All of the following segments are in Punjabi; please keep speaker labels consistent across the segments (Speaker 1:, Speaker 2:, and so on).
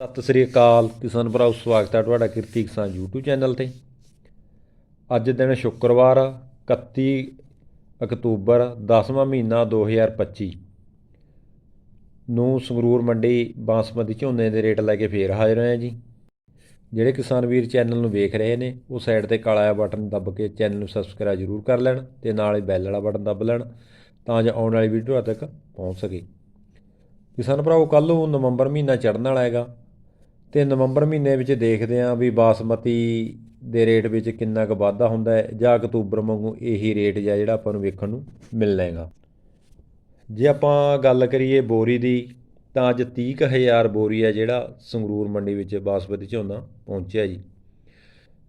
Speaker 1: ਸਤਿ ਸ੍ਰੀ ਅਕਾਲ ਕਿਸਾਨ ਭਰਾਓ, ਸਵਾਗਤ ਹੈ ਤੁਹਾਡਾ ਕਿਰਤੀ ਕਿਸਾਨ YouTube ਚੈਨਲ ਤੇ। ਅੱਜ ਦਿਨ ਸ਼ੁੱਕਰਵਾਰ 31 ਅਕਤੂਬਰ 10ਵਾਂ ਮਹੀਨਾ 2025 ਨੂੰ ਸੰਗਰੂਰ ਮੰਡੀ ਬਾਸਮਤੀ ਝੋਨੇ ਦੇ ਰੇਟ ਲੈ ਕੇ ਫੇਰ ਹਾਜ਼ਰ ਹੋਏ ਜੀ। ਜਿਹੜੇ ਕਿਸਾਨ ਵੀਰ ਚੈਨਲ ਨੂੰ ਵੇਖ ਰਹੇ ਨੇ, ਉਹ ਸਾਈਡ ਤੇ ਕਾਲਾ ਜਿਹਾ ਬਟਨ ਦੱਬ ਕੇ ਚੈਨਲ ਨੂੰ ਸਬਸਕ੍ਰਾਈਬ ਜ਼ਰੂਰ ਕਰ ਲੈਣ ਤੇ ਨਾਲ ਹੀ ਬੈਲ ਵਾਲਾ ਬਟਨ ਦੱਬ ਲੈਣ ਤਾਂ ਜੋ ਆਉਣ ਵਾਲੀ ਵੀਡੀਓ ਤੱਕ ਪਹੁੰਚ ਸਕੇ। ਕਿਸਾਨ ਭਰਾਓ, ਕੱਲ੍ਹ ਨੂੰ ਨਵੰਬਰ ਮਹੀਨਾ ਚੜ੍ਹਨ ਵਾਲਾ ਹੈਗਾ। ਤੇ ਨਵੰਬਰ ਮਹੀਨੇ ਵਿੱਚ ਦੇਖਦੇ ਆਂ ਵੀ ਬਾਸਮਤੀ ਦੇ ਰੇਟ ਵਿੱਚ ਕਿੰਨਾ ਕੁ ਵਾਧਾ ਹੁੰਦਾ ਹੈ ਜਾਂ ਅਕਤੂਬਰ ਵਾਂਗੂ ਇਹੀ ਰੇਟ ਜਾਂ ਜਿਹੜਾ ਆਪਾਂ ਨੂੰ ਵੇਖਣ ਨੂੰ ਮਿਲਣਾ ਹੈਗਾ। ਜੇ ਆਪਾਂ ਗੱਲ ਕਰੀਏ ਬੋਰੀ ਦੀ, ਤਾਂ ਅੱਜ 30000 ਬੋਰੀ ਹੈ ਜਿਹੜਾ ਸੰਗਰੂਰ ਮੰਡੀ ਵਿੱਚ ਬਾਸਮਤੀ ਝੋਨਾ ਪਹੁੰਚਿਆ ਜੀ।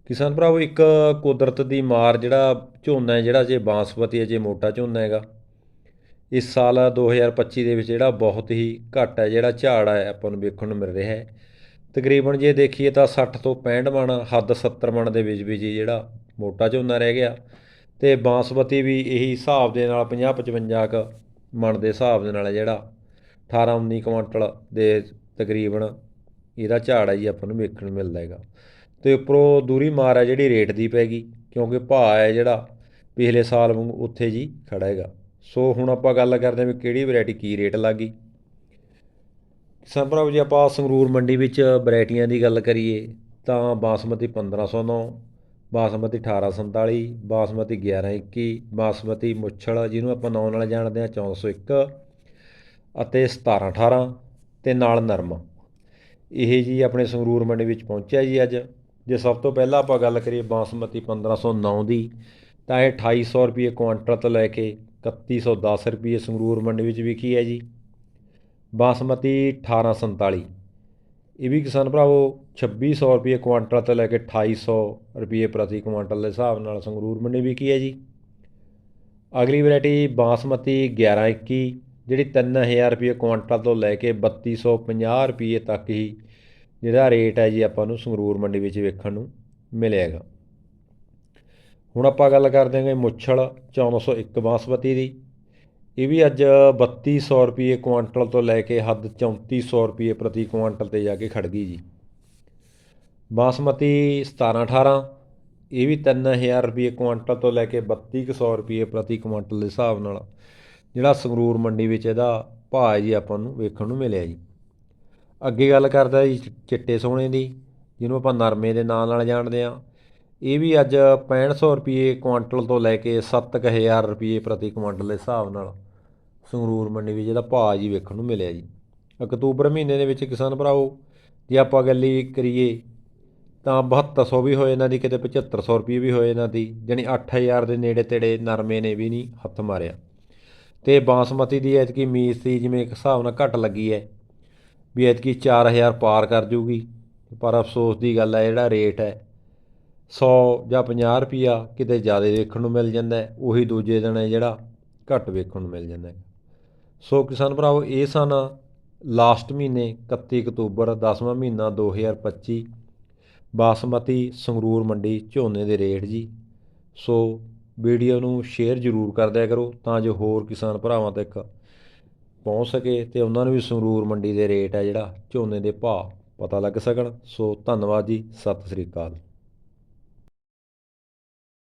Speaker 1: ਕਿਸਾਨ ਭਰਾਵੋ, ਇੱਕ ਕੁਦਰਤ ਦੀ ਮਾਰ ਜਿਹੜਾ ਝੋਨਾ ਹੈ, ਜਿਹੜਾ ਜੇ ਬਾਸਮਤੀ ਹੈ, ਜੇ ਮੋਟਾ ਝੋਨਾ ਹੈਗਾ, ਇਸ ਸਾਲ 2025 ਦੇ ਵਿੱਚ ਜਿਹੜਾ ਬਹੁਤ ਹੀ ਘੱਟ ਹੈ, ਜਿਹੜਾ ਝਾੜ ਹੈ ਆਪਾਂ ਨੂੰ ਵੇਖਣ ਨੂੰ ਮਿਲ ਰਿਹਾ ਹੈ। ਤਕਰੀਬਨ ਜੇ ਦੇਖੀਏ ਤਾਂ 60 ਤੋਂ 65 ਮਣ, ਹੱਦ 70 ਮਣ ਦੇ ਵਿੱਚ ਵਿੱਚ ਹੀ ਜਿਹੜਾ ਮੋਟਾ ਝੋਨਾ ਰਹਿ ਗਿਆ ਤੇ ਬਾਸਮਤੀ ਵੀ ਇਹੀ ਹਿਸਾਬ ਦੇ ਨਾਲ 50 55 ਕ ਮਣ ਦੇ ਹਿਸਾਬ ਦੇ ਨਾਲ ਜਿਹੜਾ 18 19 ਕੁਇੰਟਲ ਦੇ ਤਕਰੀਬਨ ਇਹਦਾ ਝਾੜ ਹੈ ਜੀ ਆਪਾਂ ਨੂੰ ਵੇਖਣ ਨੂੰ ਮਿਲਦਾ ਹੈਗਾ। ਤੇ ਉੱਪਰੋਂ ਦੂਰੀ ਮਾਰ ਹੈ ਜਿਹੜੀ ਰੇਟ ਦੀ ਪੈ ਗਈ ਕਿਉਂਕਿ ਭਾਅ ਹੈ ਜਿਹੜਾ ਪਿਛਲੇ ਸਾਲ ਵਾਂਗੂ ਉੱਥੇ ਜੀ ਖੜਾ ਹੈਗਾ। ਸੋ ਹੁਣ ਆਪਾਂ ਗੱਲ ਕਰਦੇ ਹਾਂ ਵੀ ਕਿਹੜੀ ਵੈਰਾਈਟੀ ਕੀ ਰੇਟ ਲੱਗੀ ਕਿਸਾਨ ਭਰਾਵੋ ਜੀ ਆਪਾਂ ਸੰਗਰੂਰ ਮੰਡੀ ਵਿੱਚ ਵੈਰਾਈਟੀਆਂ ਦੀ ਗੱਲ ਕਰੀਏ, ਤਾਂ ਬਾਸਮਤੀ 1509 ਬਾਸਮਤੀ 1847 ਬਾਸਮਤੀ 1121 ਬਾਸਮਤੀ ਮੁੱਛਲ, ਜਿਹਨੂੰ ਆਪਾਂ ਨਾਂ ਨਾਲ ਜਾਣਦੇ ਹਾਂ 1401 ਅਤੇ 1718 ਤੇ ਨਾਲ ਨਰਮ। ਇਹ ਜੀ ਆਪਣੇ ਸੰਗਰੂਰ ਮੰਡੀ ਵਿੱਚ ਪਹੁੰਚਿਆ ਜੀ ਅੱਜ। ਜੇ ਸਭ ਤੋਂ ਪਹਿਲਾਂ ਆਪਾਂ ਗੱਲ ਕਰੀਏ ਬਾਸਮਤੀ 1509 ਦੀ, ਤਾਂ ਇਹ 2800 ਰੁਪਏ ਕੁਆਂਟਲ ਤੋਂ ਲੈ ਕੇ 3110 ਰੁਪਏ ਸੰਗਰੂਰ ਮੰਡੀ ਵਿੱਚ ਵਿਕੀ ਹੈ ਜੀ। ਬਾਸਮਤੀ 1847 ਇਹ ਵੀ ਕਿਸਾਨ ਭਰਾਵੋ 2600 ਰੁਪਏ ਕੁਆਂਟਲ ਤੋਂ ਲੈ ਕੇ 2800 ਰੁਪਏ ਪ੍ਰਤੀ ਕੁਆਂਟਲ ਦੇ ਹਿਸਾਬ ਨਾਲ ਸੰਗਰੂਰ ਮੰਡੀ ਵਿਕੀ ਹੈ ਜੀ। ਅਗਲੀ ਵੈਰਾਈਟੀ ਬਾਸਮਤੀ 1121 ਜਿਹੜੀ 3000 ਰੁਪਏ ਕੁਆਂਟਲ ਤੋਂ ਲੈ ਕੇ 3250 ਰੁਪਏ ਤੱਕ ਹੀ ਜਿਹੜਾ ਰੇਟ ਹੈ ਜੀ ਆਪਾਂ ਨੂੰ ਸੰਗਰੂਰ ਮੰਡੀ ਵਿੱਚ ਵੇਖਣ ਨੂੰ ਮਿਲੇਗਾ। ਹੁਣ ਆਪਾਂ ਗੱਲ ਕਰਦੇ ਹਾਂਗੇ ਮੁੱਛਲ 1401 ਬਾਸਮਤੀ ਦੀ। ਇਹ ਵੀ ਅੱਜ 3200 ਰੁਪਏ ਕੁਆਂਟਲ ਤੋਂ ਲੈ ਕੇ ਹੱਦ 3400 ਰੁਪਏ ਪ੍ਰਤੀ ਕੁਆਂਟਲ ਤੇ ਜਾ ਕੇ ਖੜ ਗਈ ਜੀ। ਬਾਸਮਤੀ 1718 ਇਹ ਵੀ 3000 ਰੁਪਏ ਕੁਆਂਟਲ ਤੋਂ ਲੈ ਕੇ 3200 ਰੁਪਏ ਪ੍ਰਤੀ ਕੁਆਂਟਲ ਦੇ ਹਿਸਾਬ ਨਾਲ। ਜਿਹੜਾ ਸੰਗਰੂਰ ਮੰਡੀ ਵਿੱਚ ਇਹਦਾ ਭਾਅ ਹੈ ਜੀ ਆਪਾਂ ਨੂੰ ਵੇਖਣ ਨੂੰ ਮਿਲਿਆ ਜੀ। ਅੱਗੇ ਗੱਲ ਕਰਦਾ ਜੀ ਚਿੱਟੇ ਸੋਨੇ ਦੀ, ਜਿਹਨੂੰ ਆਪਾਂ ਨਰਮੇ ਦੇ ਨਾਂ ਨਾਲ ਜਾਣਦੇ ਆ ਇਹ ਵੀ ਅੱਜ 6500 ਰੁਪਏ ਕੁਆਂਟਲ ਤੋਂ ਲੈ ਕੇ 7000 ਰੁਪਏ ਪ੍ਰਤੀ ਕੁਆਂਟਲ ਦੇ ਹਿਸਾਬ ਨਾਲ। ਸੰਗਰੂਰ ਮੰਡੀ ਵਿੱਚ ਇਹਦਾ ਭਾਅ ਜੀ ਵੇਖਣ ਨੂੰ ਮਿਲਿਆ ਜੀ। ਅਕਤੂਬਰ ਮਹੀਨੇ ਦੇ ਵਿੱਚ ਕਿਸਾਨ ਭਰਾਓ ਜੇ ਆਪਾਂ ਗੱਲ ਹੀ ਕਰੀਏ, ਤਾਂ 7200 ਵੀ ਹੋਏ ਇਹਨਾਂ ਦੀ, ਕਿਤੇ 7500 ਰੁਪਏ ਵੀ ਹੋਏ ਇਹਨਾਂ ਦੀ, ਜਾਣੀ 8000 ਦੇ ਨੇੜੇ ਤੇੜੇ ਨਰਮੇ ਨੇ ਵੀ ਨਹੀਂ ਹੱਥ ਮਾਰਿਆ। ਤੇ ਬਾਸਮਤੀ ਦੀ ਐਤਕੀ ਮੀਸ ਦੀ ਜਿਵੇਂ ਇੱਕ ਹਿਸਾਬ ਨਾਲ ਘੱਟ ਲੱਗੀ ਹੈ, ਵੀ ਐਤਕੀ 4000 ਪਾਰ ਕਰ ਜੂਗੀ। ਪਰ ਅਫਸੋਸ ਦੀ ਗੱਲ ਹੈ, ਜਿਹੜਾ ਰੇਟ ਹੈ 100 ਜਾਂ 50 ਰੁਪਿਆ ਕਿਤੇ ਜ਼ਿਆਦਾ ਵੇਖਣ ਨੂੰ ਮਿਲ ਜਾਂਦਾ ਉਹੀ ਦੂਜੇ ਦਿਨ ਹੈ ਜਿਹੜਾ ਘੱਟ ਵੇਖਣ ਨੂੰ ਮਿਲ ਜਾਂਦਾ ਸੋ ਕਿਸਾਨ ਭਰਾਓ ਇਹ ਸਨ ਲਾਸਟ ਮਹੀਨੇ 31 ਅਕਤੂਬਰ 10ਵਾਂ ਮਹੀਨਾ 2025 ਬਾਸਮਤੀ ਸੰਗਰੂਰ ਮੰਡੀ ਝੋਨੇ ਦੇ ਰੇਟ ਜੀ। ਸੋ ਵੀਡੀਓ ਨੂੰ ਸ਼ੇਅਰ ਜ਼ਰੂਰ ਕਰ ਦਿਆ ਕਰੋ ਤਾਂ ਜੋ ਹੋਰ ਕਿਸਾਨ ਭਰਾਵਾਂ ਤੱਕ ਪਹੁੰਚ ਸਕੇ ਤੇ ਉਹਨਾਂ ਨੂੰ ਵੀ ਸੰਗਰੂਰ ਮੰਡੀ ਦੇ ਰੇਟ ਹੈ ਜਿਹੜਾ ਝੋਨੇ ਦੇ ਭਾਅ ਪਤਾ ਲੱਗ ਸਕਣ। ਸੋ ਧੰਨਵਾਦ ਜੀ, ਸਤਿ ਸ੍ਰੀ ਅਕਾਲ।